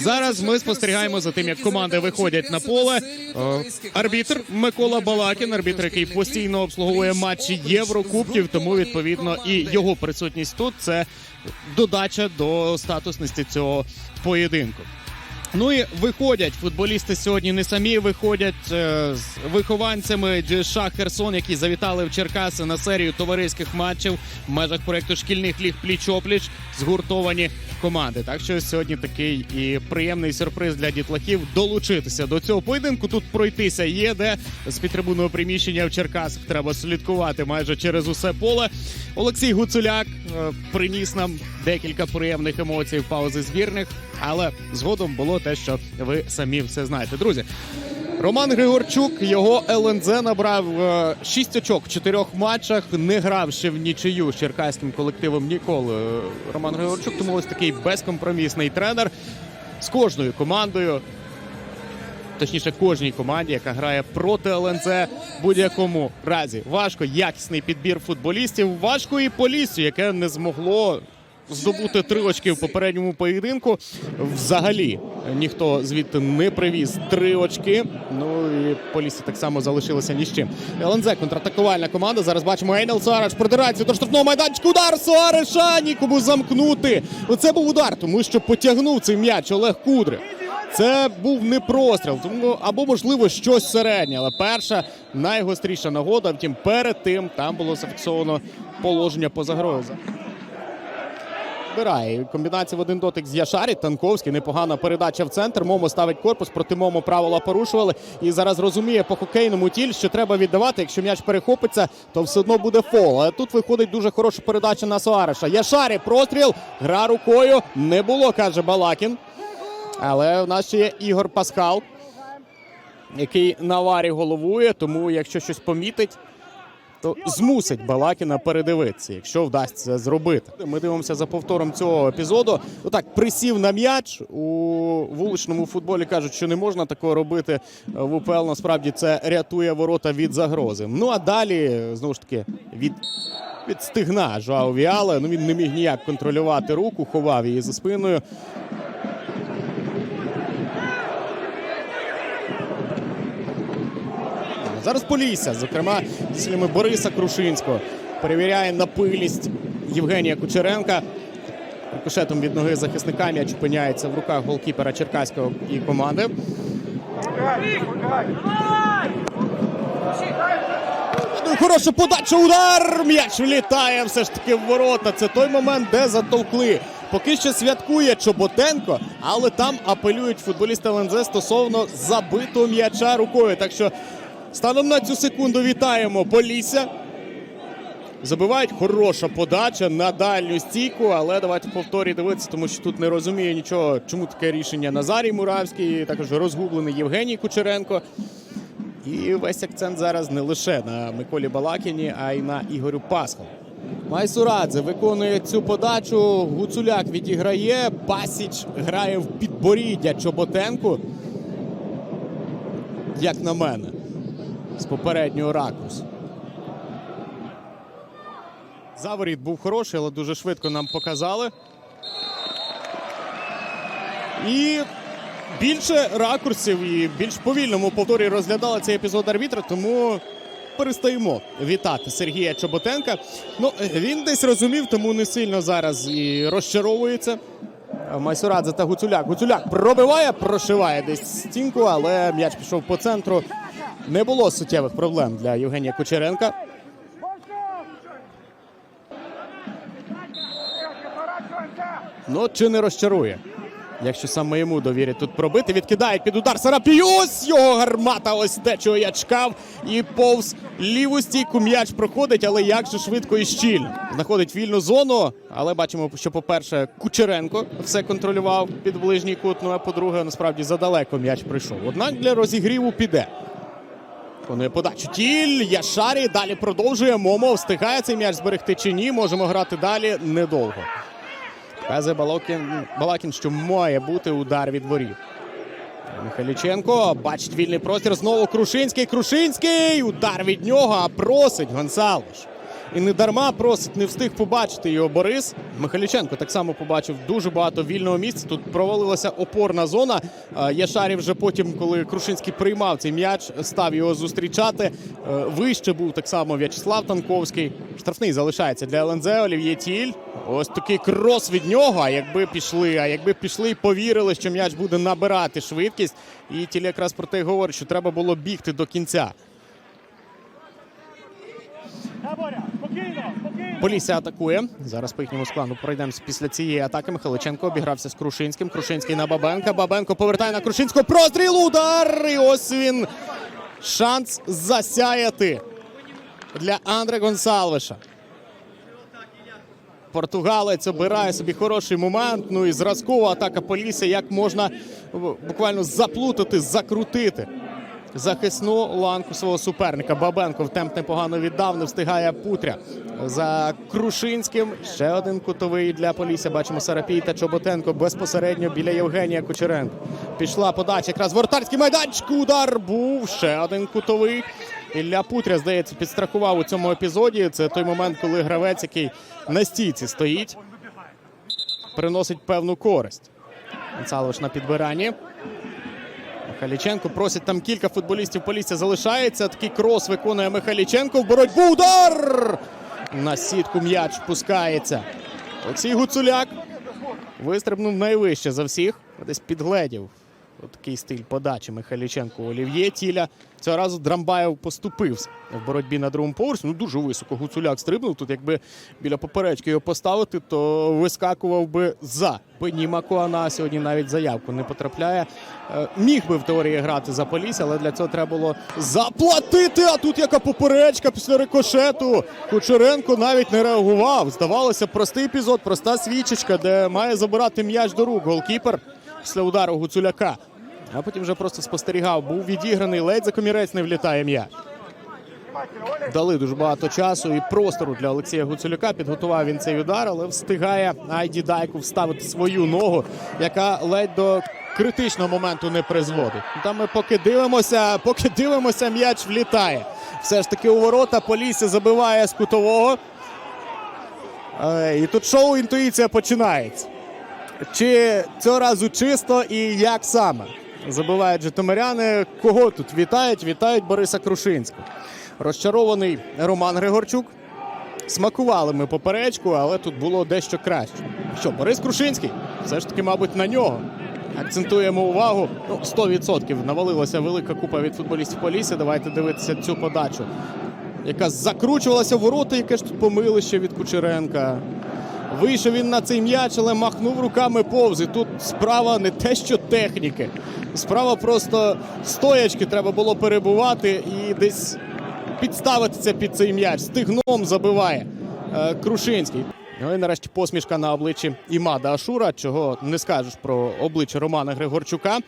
Зараз ми спостерігаємо за тим, як команди виходять на поле. Е, Арбітр Микола Балакін, арбітр, який постійно обслуговує матчі Єврокубків, тому відповідно і його присутність тут це додача до статусності цього поєдинку. Ну і виходять футболісти сьогодні не самі виходять е, з вихованцями ДЮСШ Херсон, які завітали в Черкаси на серію товариських матчів в межах проекту шкільних ліг пліч-опліч згуртовані команди. Так що сьогодні такий і приємний сюрприз для дітлахів долучитися до цього поєдинку. Тут пройтися є де з підтрибунного приміщення в Черкасах. Треба слідкувати майже через усе поле. Олексій Гуцуляк е, приніс нам декілька приємних емоцій в паузи збірних, але згодом було те, що ви самі все знаєте. Друзі, Роман Григорчук його ЛНЗ набрав 6 очок в чотирьох матчах. Не грав ще в нічию з черкаським колективом ніколи. е, Роман Григорчук, тому ось такий безкомпромісний тренер з кожною командою. Точніше, кожній команді, яка грає проти ЛНЗ, будь-якому разі важко якісний підбір футболістів. Важко і Поліссю, яке не змогло здобути три очки в попередньому поєдинку. Взагалі ніхто звідти не привіз три очки. Ну і Полісся так само залишилося ні з чим. ЛНЗ контратакувальна команда. Зараз бачимо Ейнел Суареш продирається до штрафного майданчика. Удар Суареша нікому замкнути. Оце був удар, тому що потягнув цей м'яч Олег Кудрик. Це був не простріл, тому або можливо щось середнє, але перша найгостріша нагода. Втім, перед тим там було зафіксовано положення по загрозі. Вбирає комбінація в один дотик з Яшарі. Танковський непогана передача в центр. Момо ставить корпус. Проти Момо правила порушували. І зараз розуміє по хокейному тіль, що треба віддавати. Якщо м'яч перехопиться, то все одно буде фол. Але тут виходить дуже хороша передача на Суареша. Яшарі простріл. Гра рукою не було, каже Балакін. Але в нас ще є Ігор Пасхал, який на варі головує. Тому, якщо щось помітить, то змусить Балакіна передивитися, якщо вдасться зробити. Ми дивимося за повтором цього епізоду. Отак присів на м'яч у вуличному футболі. кажуть, що не можна такого робити в УПЛ. Насправді це рятує ворота від загрози. Ну а далі знову ж таки від. Від стигна Жоао Віале. Ну він не міг ніяк контролювати руку, ховав її за спиною. Зараз Полісся, зокрема, зусиллями Бориса Крушинського. Перевіряє на пилість Євгенія Кучеренка. Рикошетом від ноги захисника м'яч опиняється в руках голкіпера Черкаського і команди. Ну, Хороша подача, удар! М'яч влітає все ж таки в ворота. Це той момент, де затовкли. Поки що святкує Чоботенко, але там апелюють футболісти ЛНЗ стосовно забитого м'яча рукою. Так що станом на цю секунду вітаємо Полісся. Забивають хороша подача на дальню стійку, але давайте повторі дивитися, тому що тут не розуміє нічого, чому таке рішення Назарій Муравський, також розгублений Євгеній Кучеренко. І весь акцент зараз не лише на Миколі Балакіні, а й на Ігорю Пасхал. Майсурадзе виконує цю подачу. Гуцуляк відіграє. Пасіч грає в підборіддя Чоботенку. Як на мене, з попереднього ракурсу. Заворіт був хороший, але дуже швидко нам показали. І більше ракурсів і більш повільному повторі розглядали цей епізод арбітра, тому перестаємо вітати Сергія Чоботенка. Ну, він десь розумів, тому не сильно зараз і розчаровується. Майсурадзе та Гуцуляк. Гуцуляк пробиває, прошиває десь стінку, але м'яч пішов по центру. Не було суттєвих проблем для Євгенія Кучеренка. Ну, чи не розчарує? Якщо саме йому довірять тут пробити, відкидають під удар Сарапіус. Його гармата ось те, чого я чекав. І повз ліву стійку м'яч проходить, але як же швидко і щільно. Знаходить вільну зону, але бачимо, що, по-перше, Кучеренко все контролював під ближній кут. Ну а по-друге, насправді задалеко м'яч прийшов. Однак для розігріву піде. Виконує подачу тіль. Яшарі далі продовжує. Момо встигає цей м'яч зберегти чи ні. Можемо грати далі недовго. Показує Балакін, Балакін, що має бути удар від воріт. Михайліченко бачить вільний простір. Знову Крушинський. Крушинський. Удар від нього, а просить Гонсалвиш. І не дарма просить, не встиг побачити його Борис. Михайліченко так само побачив дуже багато вільного місця. Тут провалилася опорна зона. Е, Яшарів вже потім, коли Крушинський приймав цей м'яч, став його зустрічати. Е, Вище був так само В'ячеслав Танковський. Штрафний залишається для ЛНЗ Олів'є Тіль. Ось такий крос від нього. А якби пішли, а якби пішли і повірили, що м'яч буде набирати швидкість. І Тіль якраз про те говорить, що треба було бігти до кінця. Полісся атакує. Зараз по їхньому складу пройдемося після цієї атаки. Михайличенко обігрався з Крушинським. Крушинський на Бабенка. Бабенко повертає на Крушинського. Простріл, удар! І ось він. Шанс засяяти для Андре Гонсалвеша. Португалець обирає собі хороший момент. Ну і зразкова атака Полісся. Як можна буквально заплутати, закрутити захисну ланку свого суперника. Бабенко в темп непогано віддав, не встигає Путря. За Крушинським ще один кутовий для Полісся. Бачимо Сарапій та Чоботенко безпосередньо біля Євгенія Кучеренко. Пішла подача. Якраз вортарський майданчик. Удар був ще один кутовий. Ілля Путря, здається, підстрахував у цьому епізоді. Це той момент, коли гравець, який на стійці стоїть, приносить певну користь. Гонсалович на підбиранні. Михайліченко просить там кілька футболістів Полісся залишається. Такий крос виконує Михайліченко в боротьбу. Удар! На сітку м'яч пускається. Олексій Гуцуляк вистрибнув найвище за всіх. Десь підгледів. Такий стиль подачі Михайліченко Олів'є Тіля. Цього разу Драмбаєв поступився в боротьбі на другому поверсі. Ну дуже високо Гуцуляк стрибнув. Тут, якби біля поперечки його поставити, то вискакував би за. Бені Макуана сьогодні навіть заявку не потрапляє. Е, Міг би в теорії грати за Полісся, але для цього треба було заплатити. А тут яка поперечка після рикошету. Кучеренко навіть не реагував. Здавалося, простий епізод, проста свічечка, де має забирати м'яч до рук голкіпер після удару Гуцуляка. А потім вже просто спостерігав. Був відіграний, ледь за комірець не влітає м'яч. Дали дуже багато часу і простору для Олексія Гуцуляка. Підготував він цей удар, але встигає Айді Дайку вставити свою ногу, яка ледь до критичного моменту не призводить. Там ми поки дивимося, поки дивимося, м'яч влітає. Все ж таки у ворота Полісся забиває з кутового. І тут шоу інтуїція починається. Чи цього разу чисто і як саме? Забивають житомиряни. Кого тут вітають? Вітають Бориса Крушинського. Розчарований Роман Григорчук. Смакували ми поперечку, але тут було дещо краще. Що, Борис Крушинський? Все ж таки, мабуть, на нього. Акцентуємо увагу. Ну, 100% навалилася велика купа від футболістів Полісся. Давайте дивитися цю подачу, яка закручувалася в ворота, яке ж тут помилище від Кучеренка. Вийшов він на цей м'яч, але махнув руками повз. І тут справа не те, що техніки. Справа просто стоячки треба було перебувати і десь підставитися під цей м'яч. Стигном забиває е, Крушинський. Ну і нарешті посмішка на обличчі Імада Ашура, чого не скажеш про обличчя Романа Григорчука.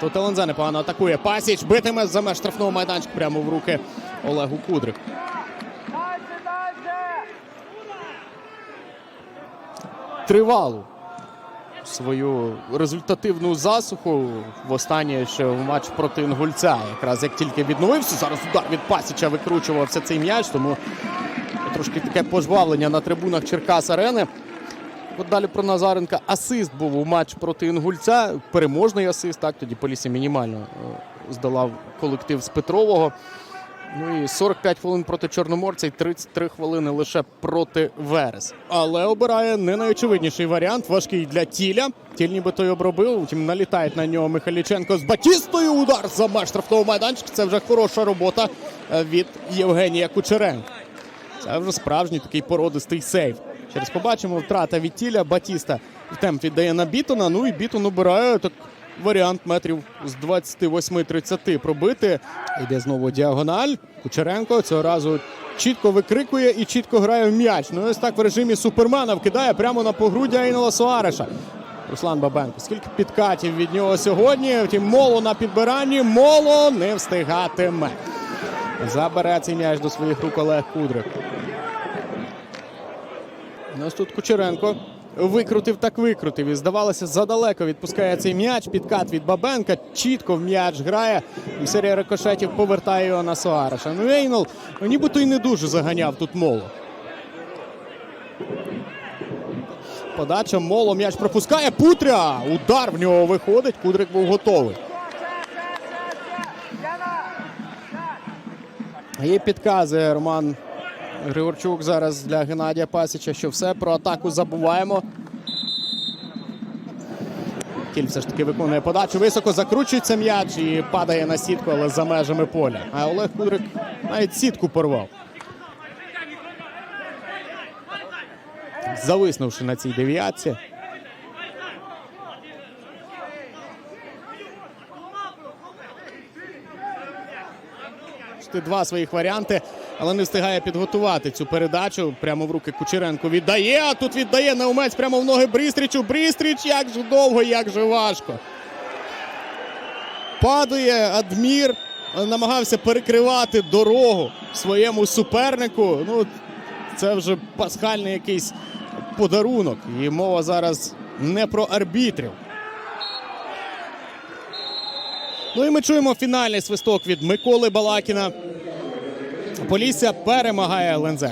Тут Елензе непогано атакує. Пасіч битиме за меж штрафного майданчика прямо в руки Олегу Кудрик. Тривалу свою результативну засуху в останнє ще в матч проти Інгульця. Якраз як тільки відновився, зараз удар від Пасіча викручувався цей м'яч, тому трошки таке пожвавлення на трибунах Черкас Арени. От далі про Назаренка. Асист був у матч проти Інгульця. Переможний асист. Так, тоді Полісся мінімально е, здолав колектив з Петрового. Ну і 45 хвилин проти Чорноморця і 33 хвилини лише проти Верес. Але обирає не найочевидніший варіант. Важкий для тіля. Тіль ніби той обробив. Втім, налітає на нього Михайліченко з Батістою. Удар за меж штрафного майданчика. Це вже хороша робота е, від Євгенія Кучеренка. Це вже справжній такий породистий сейв. Через побачимо втрата від тіля. Батіста в темп віддає на Бітона. Ну і Бітон обирає так варіант метрів з 28-30 пробити. Йде знову діагональ. Кучеренко цього разу чітко викрикує і чітко грає в м'яч. Ну ось так в режимі супермена вкидає прямо на погруддя Айнела Суареша. Руслан Бабенко. Скільки підкатів від нього сьогодні? Втім, моло на підбиранні. Моло не встигатиме. Забере цей м'яч до своїх рук Олег Кудрик. Ну, ось тут Кучеренко викрутив так викрутив. І здавалося, задалеко відпускає цей м'яч. Підкат від Бабенка. Чітко в м'яч грає. І серія рикошетів повертає його на Суареша. Ну, Ейнол ну, нібито й не дуже заганяв тут моло. Подача моло м'яч пропускає. Путря! Удар в нього виходить. Кудрик був готовий. І підказує Роман Григорчук зараз для Геннадія Пасіча, що все про атаку забуваємо. Кіль все ж таки виконує подачу. Високо закручується м'яч і падає на сітку, але за межами поля. А Олег Кудрик навіть сітку порвав. Зависнувши на цій девіації. Бачите, Два своїх варіанти, але не встигає підготувати цю передачу. Прямо в руки Кучеренко віддає. А тут віддає Наумець прямо в ноги Брістрічу. Брістріч, як же довго, як же важко. Падає Адмір, намагався перекривати дорогу своєму супернику. Ну, це вже пасхальний якийсь подарунок. І мова зараз не про арбітрів. Ну і ми чуємо фінальний свисток від Миколи Балакіна. Полісся перемагає ЛНЗ.